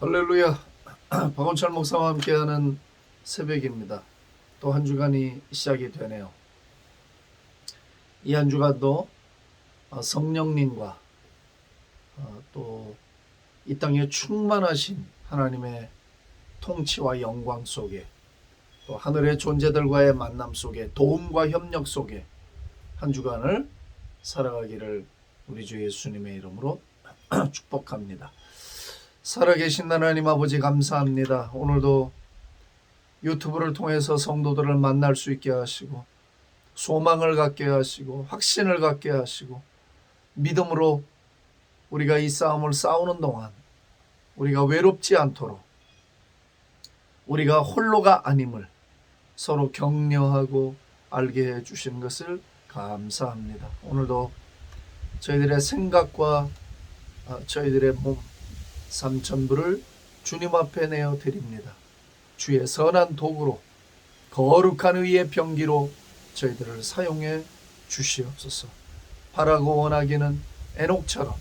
할렐루야. 박원철 목사와 함께하는 새벽입니다. 또 한 주간이 시작이 되네요. 이 한 주간도 어, 성령님과 어, 또이 땅에 충만하신 하나님의 통치와 영광 속에 또 하늘의 존재들과의 만남 속에 도움과 협력 속에 한 주간을 살아가기를 우리 주 예수님의 이름으로 축복합니다. 살아계신 하나님 아버지 감사합니다. 오늘도 유튜브를 통해서 성도들을 만날 수 있게 하시고 소망을 갖게 하시고 확신을 갖게 하시고 믿음으로 우리가 이 싸움을 싸우는 동안 우리가 외롭지 않도록 우리가 홀로가 아님을 서로 격려하고 알게 해 주신 것을 감사합니다. 오늘도 저희들의 생각과 아, 저희들의 몸 삼천부를 주님 앞에 내어 드립니다. 주의 선한 도구로 거룩한 의의 병기로 저희들을 사용해 주시옵소서. 바라고 원하기는 에녹처럼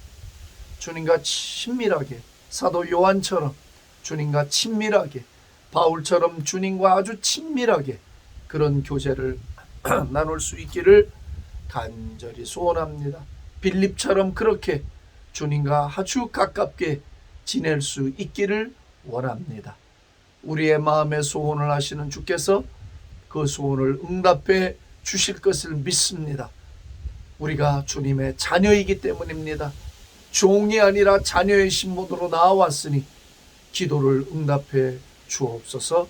주님과 친밀하게 사도 요한처럼 주님과 친밀하게 바울처럼 주님과 아주 친밀하게 그런 교제를 나눌 수 있기를 간절히 소원합니다. 빌립처럼 그렇게 주님과 아주 가깝게 지낼 수 있기를 원합니다. 우리의 마음의 소원을 하시는 주께서 그 소원을 응답해 주실 것을 믿습니다. 우리가 주님의 자녀이기 때문입니다. 종이 아니라 자녀의 신분으로 나왔으니 기도를 응답해 주옵소서.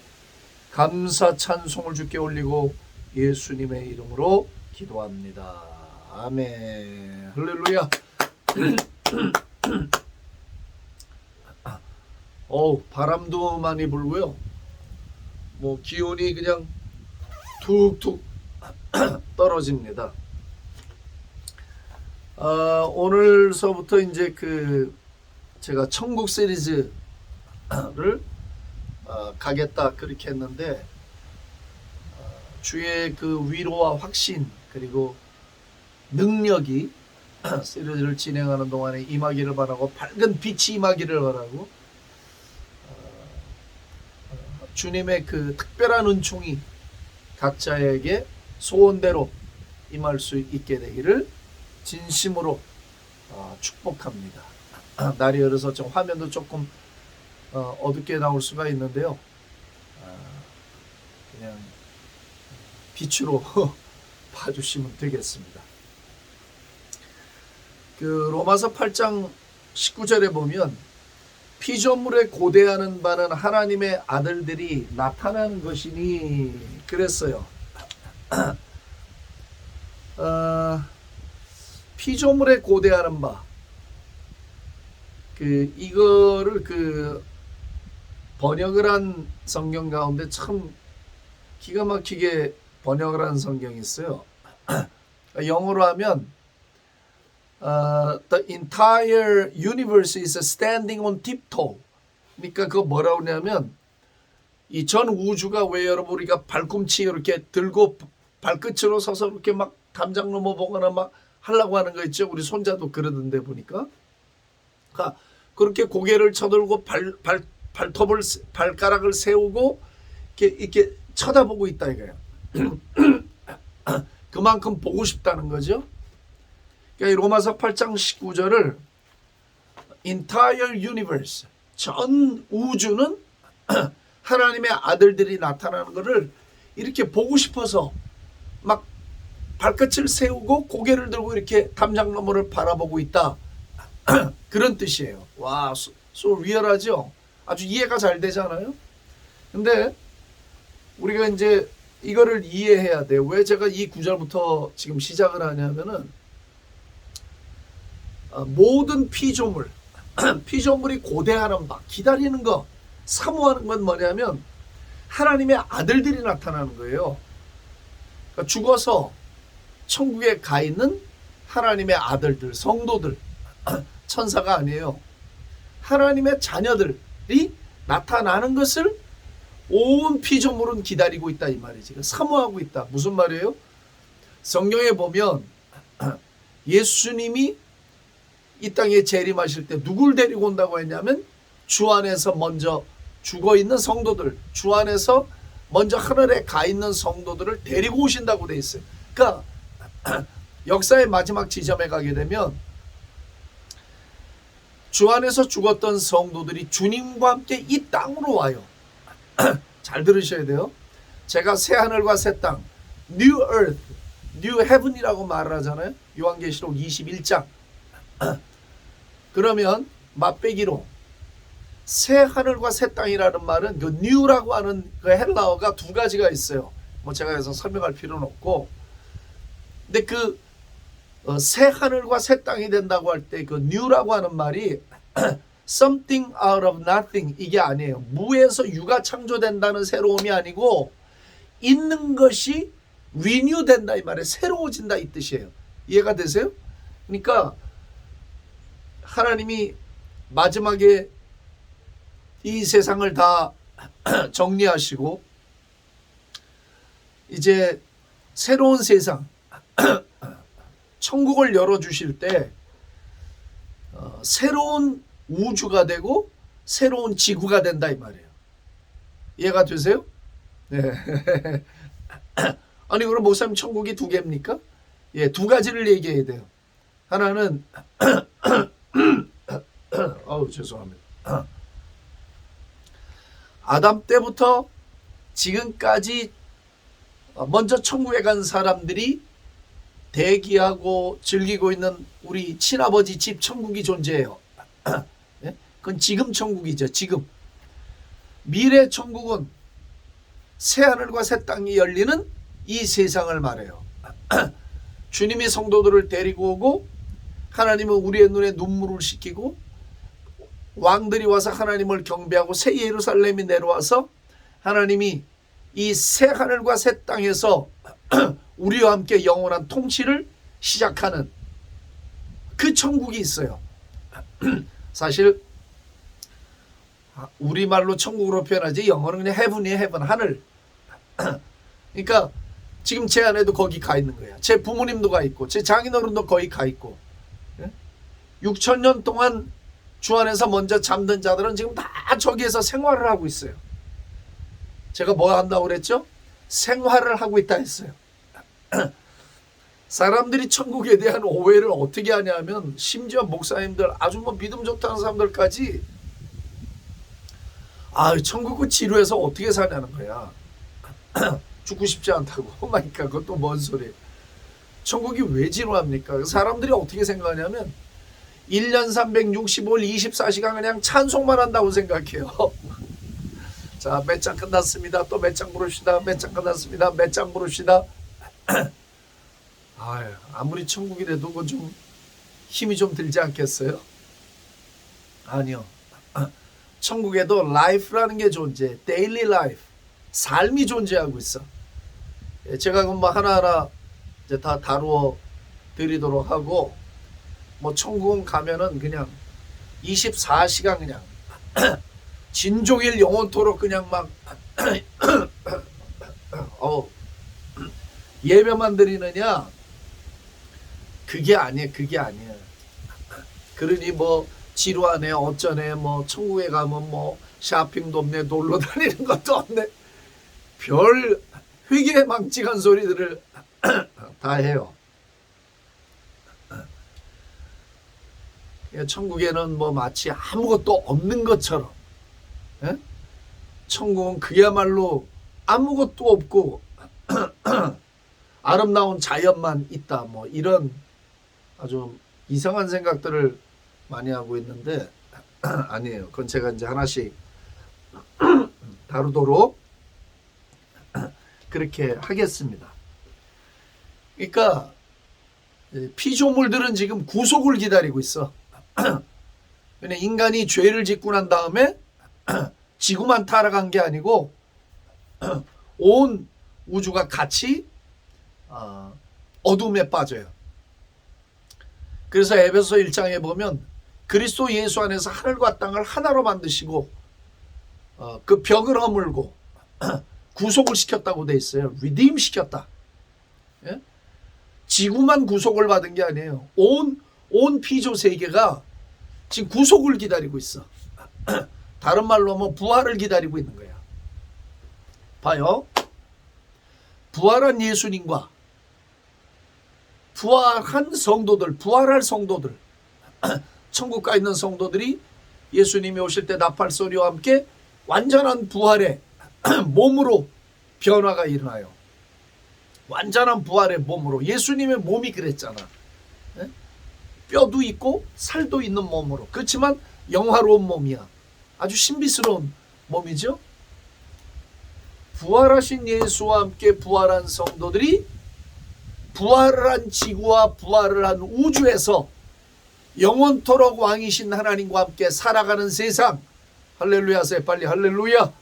감사 찬송을 주께 올리고 예수님의 이름으로 기도합니다. 아멘. 할렐루야. 어우, 바람도 많이 불고요. 뭐 기온이 그냥 툭툭 떨어집니다. 아, 오늘서부터 이제 그 제가 천국 시리즈를 어, 가겠다 그렇게 했는데 어, 주의 그 위로와 확신 그리고 능력이 시리즈를 진행하는 동안에 임하기를 바라고 밝은 빛이 임하기를 바라고 어, 주님의 그 특별한 은총이 각자에게 소원대로 임할 수 있게 되기를 진심으로 어, 축복합니다. 날이 어려서 좀 화면도 조금 어, 어둡게 나올 수가 있는데요. 아, 그냥 빛으로 봐주시면 되겠습니다. 그 로마서 8장 19절에 보면 피조물에 고대하는 바는 하나님의 아들들이 나타나는 것이니 그랬어요. 어, 피조물에 고대하는 바. 그 이거를 그 번역을 한 성경 가운데 참 기가 막히게 번역을 한 성경이 있어요. 영어로 하면 어, the entire universe is standing on tiptoe. 그러니까 그거 뭐라고 하냐면 이 전 우주가 왜 여러분 우리가 발꿈치 이렇게 들고 발끝으로 서서 이렇게 막 담장 넘어 보거나 막 하려고 하는 거 있죠. 우리 손자도 그러던데 보니까. 그러니까 그렇게 고개를 쳐들고 발, 발, 발톱을 발가락을 세우고 이렇게 이렇게 쳐다보고 있다 이거예요. 그만큼 보고 싶다는 거죠. 그러니까 이 로마서 8장 19절을 entire universe 전 우주는 하나님의 아들들이 나타나는 것을 이렇게 보고 싶어서 막 발끝을 세우고 고개를 들고 이렇게 담장 너머를 바라보고 있다. 그런 뜻이에요. 와, 소, 소 리얼하죠? 아주 이해가 잘 되잖아요? 근데 우리가 이제 이거를 이해해야 돼요. 왜 제가 이 구절부터 지금 시작을 하냐면은 어, 모든 피조물, 피조물이 고대하는 바, 기다리는 거, 사모하는 건 뭐냐면 하나님의 아들들이 나타나는 거예요. 그러니까 죽어서 천국에 가 있는 하나님의 아들들, 성도들, 천사가 아니에요. 하나님의 자녀들이 나타나는 것을 온 피조물은 기다리고 있다 이 말이지. 사모하고 있다. 무슨 말이에요? 성경에 보면 예수님이 이 땅에 재림하실 때 누굴 데리고 온다고 했냐면 주 안에서 먼저 죽어 있는 성도들, 주 안에서 먼저 하늘에 가 있는 성도들을 데리고 오신다고 돼 있어요. 그러니까 역사의 마지막 지점에 가게 되면 주 안에서 죽었던 성도들이 주님과 함께 이 땅으로 와요. 잘 들으셔야 돼요. 제가 새 하늘과 새 땅, New Earth, New Heaven이라고 말을 하잖아요. 요한계시록 21장. 그러면 맛배기로 새 하늘과 새 땅이라는 말은 그 new라고 하는 그 헬라어가 두 가지가 있어요. 뭐 제가 여기서 설명할 필요는 없고. 근데 그 어, 새 하늘과 새 땅이 된다고 할 때 그 new라고 하는 말이 something out of nothing 이게 아니에요. 무에서 유가 창조된다는 새로움이 아니고 있는 것이 renew 된다 이 말에 새로워진다 이 뜻이에요. 이해가 되세요? 그러니까 하나님이 마지막에 이 세상을 다 정리하시고 이제 새로운 세상 천국을 열어 주실 때 어, 새로운 우주가 되고 새로운 지구가 된다 이 말이에요. 이해가 되세요? 네. 아니 그럼 목사님 천국이 두 개입니까? 예, 두 가지를 얘기해야 돼요. 하나는 아우 죄송합니다. 아담 때부터 지금까지 먼저 천국에 간 사람들이 대기하고 즐기고 있는 우리 친아버지 집 천국이 존재해요. 예? 그건 지금 천국이죠. 지금 미래 천국은 새 하늘과 새 땅이 열리는 이 세상을 말해요. 주님이 성도들을 데리고 오고 하나님은 우리의 눈에 눈물을 식히고 왕들이 와서 하나님을 경배하고 새 예루살렘이 내려와서 하나님이 이 새 하늘과 새 땅에서 우리와 함께 영원한 통치를 시작하는 그 천국이 있어요. 사실 우리말로 천국으로 표현하지 영어는 그냥 헤븐이에요 헤븐 하늘. 그러니까 지금 제 아내도 거기 가 있는 거야 제 부모님도 가 있고 제 장인어른도 거기 가 있고 6천 년 동안 주 안에서 먼저 잠든 자들은 지금 다 저기에서 생활을 하고 있어요. 제가 뭐 한다고 그랬죠? 생활을 하고 있다 했어요. 사람들이 천국에 대한 오해를 어떻게 하냐면 심지어 목사님들 아주 뭐 믿음 좋다는 사람들까지 아 천국은 지루해서 어떻게 사냐는 거야. 죽고 싶지 않다고. 그러니까 그것도 뭔 소리 천국이 왜 지루합니까? 사람들이 어떻게 생각하냐면 1년 365일 24시간 그냥 찬송만 한다고 생각해요 자 몇 장 끝났습니다 또 몇 장 부릅시다 몇 장 끝났습니다 몇 장 부릅시다 아유, 아무리 천국이라도 그건 좀 힘이 좀 들지 않겠어요? 아니요. 천국에도 라이프라는 게 존재, 데일리 라이프, 삶이 존재하고 있어. 예, 제가 그뭐 하나하나 이제 다 다루어 드리도록 하고, 뭐 천국은 가면은 그냥 24시간 그냥 진종일 영원토록 그냥 막 어, 예배만 드리느냐? 그게 아니에요. 그게 아니에요. 그러니 뭐 지루하네 어쩌네 뭐 천국에 가면 뭐 쇼핑도 없네 놀러 다니는 것도 없네 별 회개망측한 소리들을 다 해요. 천국에는 뭐 마치 아무것도 없는 것처럼 예? 천국은 그야말로 아무것도 없고 아름다운 자연만 있다 뭐 이런 아주 이상한 생각들을 많이 하고 있는데 아니에요. 그건 제가 이제 하나씩 다루도록 그렇게 하겠습니다. 그러니까 피조물들은 지금 구속을 기다리고 있어. 그냥 인간이 죄를 짓고 난 다음에 지구만 타락한 게 아니고 온 우주가 같이 어, 어둠에 빠져요. 그래서 에베소 1장에 보면 그리스도 예수 안에서 하늘과 땅을 하나로 만드시고 어, 그 벽을 허물고 구속을 시켰다고 돼 있어요. 리딤 시켰다. 예? 지구만 구속을 받은 게 아니에요. 온, 온 피조 세계가 지금 구속을 기다리고 있어. 다른 말로 하면 부활을 기다리고 있는 거야. 봐요. 부활한 예수님과 부활한 성도들, 부활할 성도들, 천국 가 있는 성도들이 예수님이 오실 때 나팔 소리와 함께 완전한 부활의 몸으로 변화가 일어나요. 완전한 부활의 몸으로 예수님의 몸이 그랬잖아. 예? 뼈도 있고 살도 있는 몸으로. 그렇지만 영화로운 몸이야. 아주 신비스러운 몸이죠. 부활하신 예수와 함께 부활한 성도들이 부활을 한 지구와 부활을 한 우주에서 영원토록 왕이신 하나님과 함께 살아가는 세상 할렐루야 하세요 빨리 할렐루야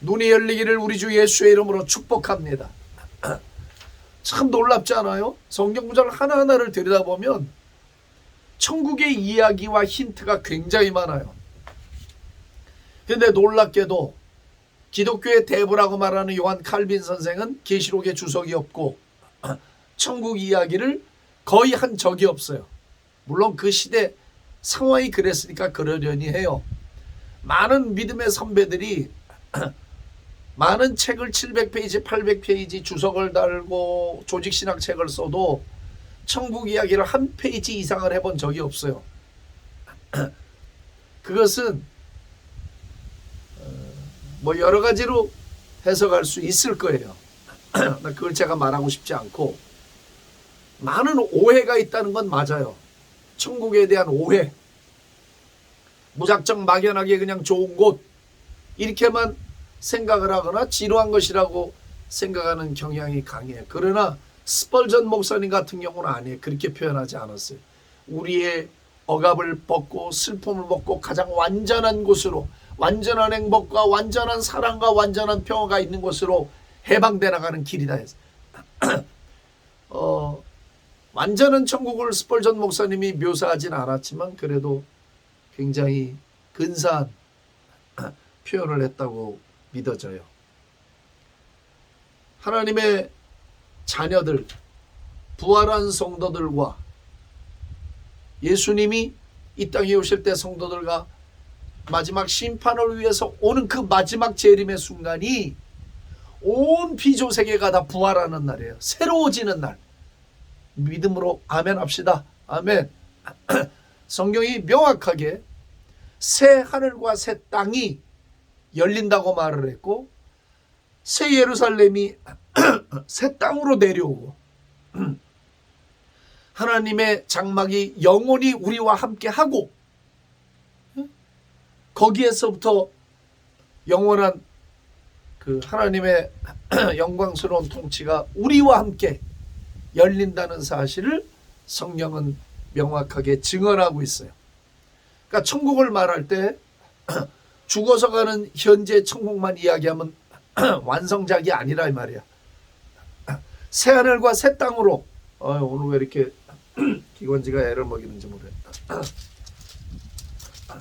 눈이 열리기를 우리 주 예수의 이름으로 축복합니다 참 놀랍지 않아요? 성경 구절 하나하나를 들여다보면 천국의 이야기와 힌트가 굉장히 많아요 근데 놀랍게도 기독교의 대부라고 말하는 요한 칼빈 선생은 계시록에 주석이 없고 천국 이야기를 거의 한 적이 없어요. 물론 그 시대 상황이 그랬으니까 그러려니 해요. 많은 믿음의 선배들이 많은 책을 700페이지, 800페이지 주석을 달고 조직신학 책을 써도 천국 이야기를 한 페이지 이상을 해본 적이 없어요. 그것은 어, 뭐 여러 가지로 해석할 수 있을 거예요. 그걸 제가 말하고 싶지 않고 많은 오해가 있다는 건 맞아요. 천국에 대한 오해. 무작정 막연하게 그냥 좋은 곳 이렇게만 생각을 하거나 지루한 것이라고 생각하는 경향이 강해요. 그러나 스펄전 목사님 같은 경우는 아니에요. 그렇게 표현하지 않았어요. 우리의 억압을 벗고 슬픔을 벗고 가장 완전한 곳으로 완전한 행복과 완전한 사랑과 완전한 평화가 있는 곳으로 해방돼 나가는 길이다 했어요. 어, 완전한 천국을 스펄전 목사님이 묘사하진 않았지만 그래도 굉장히 근사한 표현을 했다고 믿어져요. 하나님의 자녀들, 부활한 성도들과 예수님이 이 땅에 오실 때 성도들과 마지막 심판을 위해서 오는 그 마지막 재림의 순간이 온 피조 세계가 다 부활하는 날이에요. 새로워지는 날. 믿음으로 아멘 합시다. 아멘. 성경이 명확하게 새 하늘과 새 땅이 열린다고 말을 했고 새 예루살렘이 새 땅으로 내려오고 하나님의 장막이 영원히 우리와 함께 하고 거기에서부터 영원한 그 하나님의 영광스러운 통치가 우리와 함께 열린다는 사실을 성경은 명확하게 증언하고 있어요. 그러니까 천국을 말할 때 죽어서 가는 현재 천국만 이야기하면 완성작이 아니라 이 말이야. 새 하늘과 새 땅으로 어, 오늘 왜 이렇게 기관지가 애를 먹이는지 모르겠다.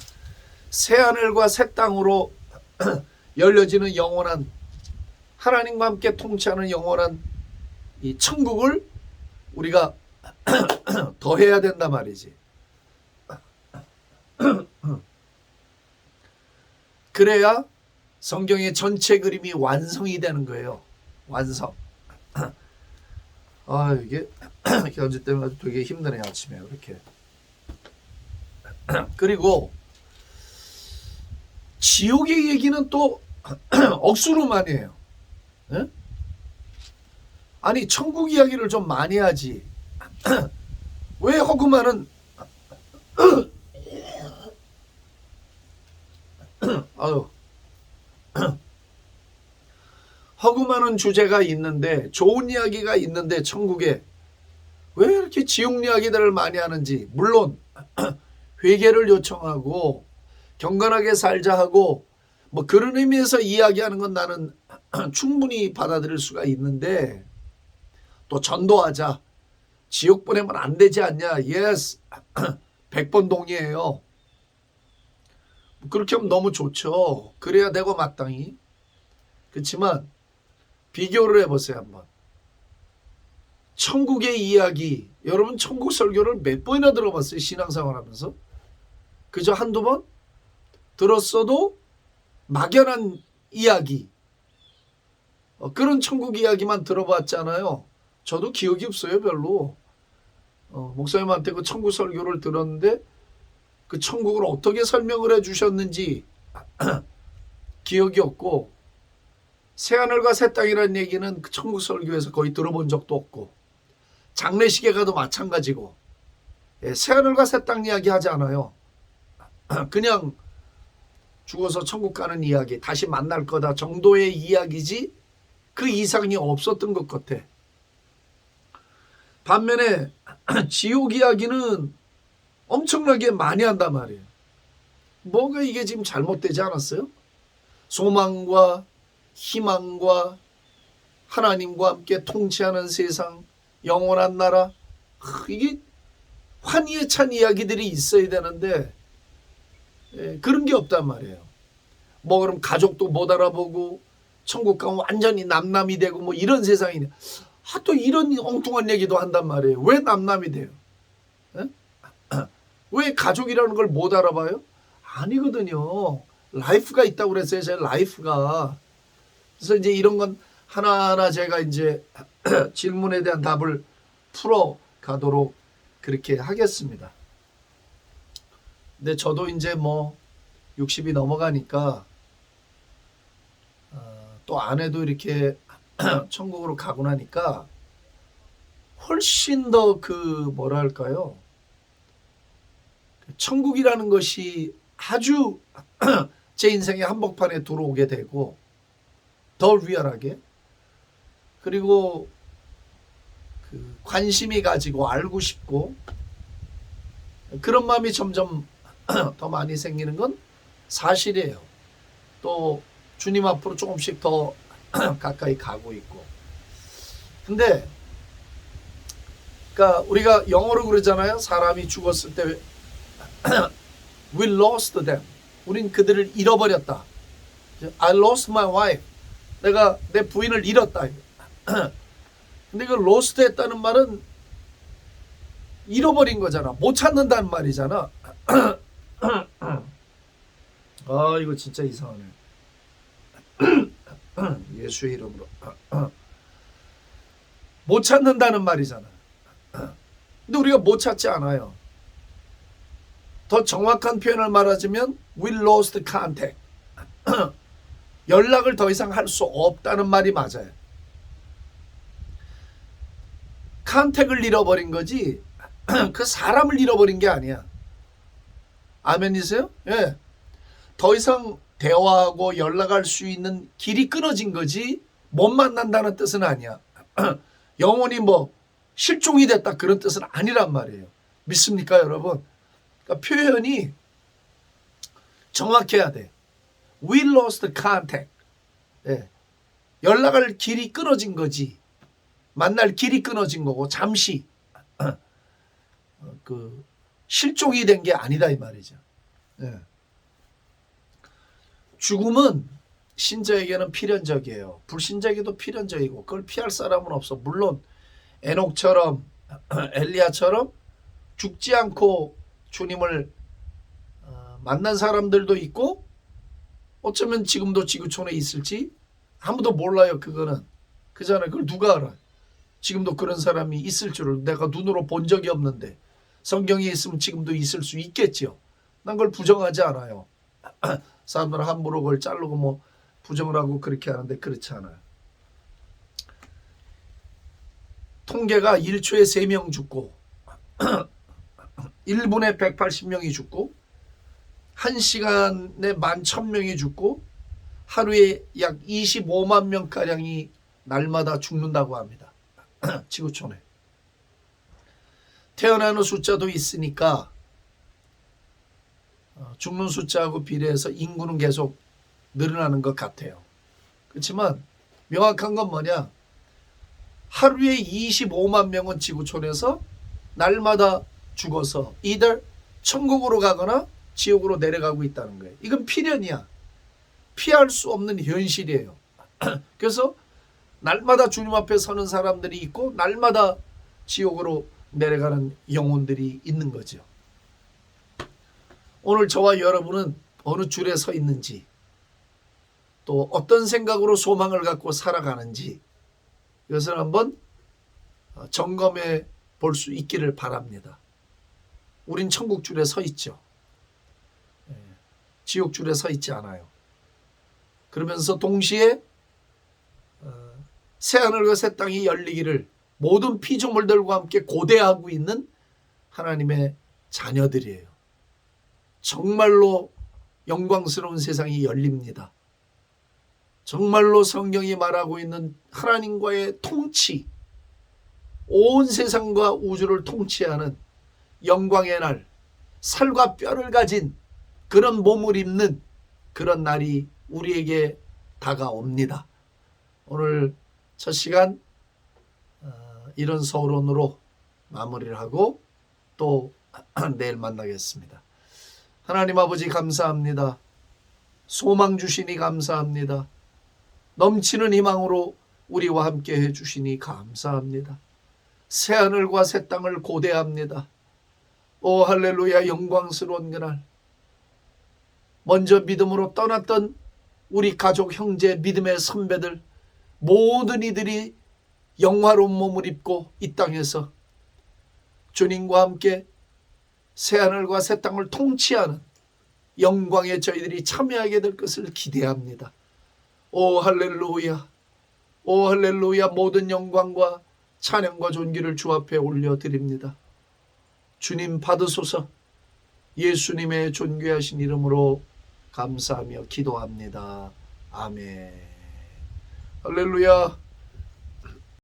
새 하늘과 새 땅으로 열려지는 영원한 하나님과 함께 통치하는 영원한 이 천국을 우리가 더 해야 된다 말이지. 그래야 성경의 전체 그림이 완성이 되는 거예요. 완성. 아 이게 현지 때문에 아주 되게 힘드네 아침에 이렇게. 그리고 지옥의 얘기는 또 억수로 많이 해요. 예? 아니 천국 이야기를 좀 많이 하지. 왜 허구만은 아유 허구만은 주제가 있는데 좋은 이야기가 있는데 천국에 왜 이렇게 지옥 이야기들을 많이 하는지 물론 회개를 요청하고 경건하게 살자 하고 뭐 그런 의미에서 이야기하는 건 나는 충분히 받아들일 수가 있는데 또 전도하자. 지옥 보내면 안 되지 않냐. 예스. 100번 동의해요. 그렇게 하면 너무 좋죠. 그래야 되고 마땅히. 그렇지만 비교를 해보세요 한번. 천국의 이야기. 여러분 천국 설교를 몇 번이나 들어봤어요. 신앙생활 하면서. 그저 한두 번? 들었어도 막연한 이야기 어, 그런 천국 이야기만 들어봤잖아요. 저도 기억이 없어요, 별로. 어, 목사님한테 그 천국 설교를 들었는데 그 천국을 어떻게 설명을 해 주셨는지 기억이 없고 새하늘과 새 땅이라는 얘기는 그 천국 설교에서 거의 들어본 적도 없고 장례식에 가도 마찬가지고 예, 새하늘과 새 땅 이야기 하지 않아요. 그냥 죽어서 천국 가는 이야기, 다시 만날 거다 정도의 이야기지 그 이상이 없었던 것 같아. 반면에 지옥 이야기는 엄청나게 많이 한단 말이에요. 뭐가 이게 지금 잘못되지 않았어요? 소망과 희망과 하나님과 함께 통치하는 세상, 영원한 나라, 하, 이게 환희에 찬 이야기들이 있어야 되는데 예, 그런 게 없단 말이에요. 뭐 그럼 가족도 못 알아보고 천국 가면 완전히 남남이 되고 뭐 이런 세상이네. 아, 또 이런 엉뚱한 얘기도 한단 말이에요. 왜 남남이 돼요? 예? 왜 가족이라는 걸 못 알아봐요? 아니거든요. 라이프가 있다고 그랬어요. 제 라이프가. 그래서 이제 이런 건 하나하나 제가 이제 질문에 대한 답을 풀어 가도록 그렇게 하겠습니다. 근데 저도 이제 뭐 60이 넘어가니까 어, 또 아내도 이렇게 천국으로 가고 나니까 훨씬 더 그 뭐랄까요? 천국이라는 것이 아주 제 인생의 한복판에 들어오게 되고 더 리얼하게 그리고 그 관심이 가지고 알고 싶고 그런 마음이 점점 더 많이 생기는 건 사실이에요. 또 주님 앞으로 조금씩 더 가까이 가고 있고. 근데 그러니까 우리가 영어로 그러잖아요. 사람이 죽었을 때 we lost them. 우린 그들을 잃어버렸다. I lost my wife. 내가 내 부인을 잃었다. 근데 그 lost 했다는 말은 잃어버린 거잖아. 못 찾는다는 말이잖아. 아, 이거 진짜 이상하네. 예수의 이름으로. 못 찾는다는 말이잖아. 근데 우리가 못 찾지 않아요. 더 정확한 표현을 말하자면 we lost contact. 연락을 더 이상 할 수 없다는 말이 맞아요. 컨택을 잃어버린 거지 그 사람을 잃어버린 게 아니야. 아멘이세요? 예. 더 이상 대화하고 연락할 수 있는 길이 끊어진 거지 못 만난다는 뜻은 아니야. 영혼이 뭐 실종이 됐다 그런 뜻은 아니란 말이에요. 믿습니까, 여러분? 그러니까 표현이 정확해야 돼. We lost contact. 예. 연락할 길이 끊어진 거지. 만날 길이 끊어진 거고 잠시 어, 그 실종이 된 게 아니다 이 말이죠. 예. 죽음은 신자에게는 필연적이에요. 불신자에게도 필연적이고 그걸 피할 사람은 없어. 물론 에녹처럼 엘리야처럼 죽지 않고 주님을 어, 만난 사람들도 있고 어쩌면 지금도 지구촌에 있을지 아무도 몰라요. 그거는 그잖아요. 그걸 누가 알아? 지금도 그런 사람이 있을 줄을 내가 눈으로 본 적이 없는데 성경에 있으면 지금도 있을 수 있겠지요. 난 그걸 부정하지 않아요. 사람들은 함부로 그걸 자르고 뭐 부정을 하고 그렇게 하는데 그렇지 않아요. 통계가 1초에 3명 죽고 1분에 180명이 죽고 1시간에 11,000명이 죽고 하루에 약 25만 명가량이 날마다 죽는다고 합니다. 지구촌에. 태어나는 숫자도 있으니까 어, 죽는 숫자하고 비례해서 인구는 계속 늘어나는 것 같아요. 그렇지만 명확한 건 뭐냐? 하루에 25만 명은 지구촌에서 날마다 죽어서 이들 천국으로 가거나 지옥으로 내려가고 있다는 거예요. 이건 필연이야. 피할 수 없는 현실이에요. 그래서 날마다 주님 앞에 서는 사람들이 있고 날마다 지옥으로 내려가는 영혼들이 있는 거죠. 오늘 저와 여러분은 어느 줄에 서 있는지 또 어떤 생각으로 소망을 갖고 살아가는지 이것을 한번 어, 점검해 볼 수 있기를 바랍니다. 우린 천국 줄에 서 있죠. 예, 지옥 줄에 서 있지 않아요. 그러면서 동시에 어, 새 하늘과 새 땅이 열리기를 모든 피조물들과 함께 고대하고 있는 하나님의 자녀들이에요. 정말로 영광스러운 세상이 열립니다. 정말로 성경이 말하고 있는 하나님과의 통치, 온 세상과 우주를 통치하는 영광의 날, 살과 뼈를 가진 그런 몸을 입는 그런 날이 우리에게 다가옵니다. 오늘 첫 시간 어, 이런 서론으로 마무리를 하고 또 내일 만나겠습니다. 하나님 아버지 감사합니다. 소망 주시니 감사합니다. 넘치는 희망으로 우리와 함께 해 주시니 감사합니다. 새 하늘과 새 땅을 고대합니다. 오 할렐루야 영광스러운 그날. 먼저 믿음으로 떠났던 우리 가족 형제 믿음의 선배들 모든 이들이 영화로운 몸을 입고 이 땅에서 주님과 함께 새 하늘과 새 땅을 통치하는 영광에 저희들이 참여하게 될 것을 기대합니다. 오 할렐루야. 오 할렐루야 모든 영광과 찬양과 존귀를 주 앞에 올려드립니다. 주님 받으소서 예수님의 존귀하신 이름으로 감사하며 기도합니다. 아멘. 할렐루야.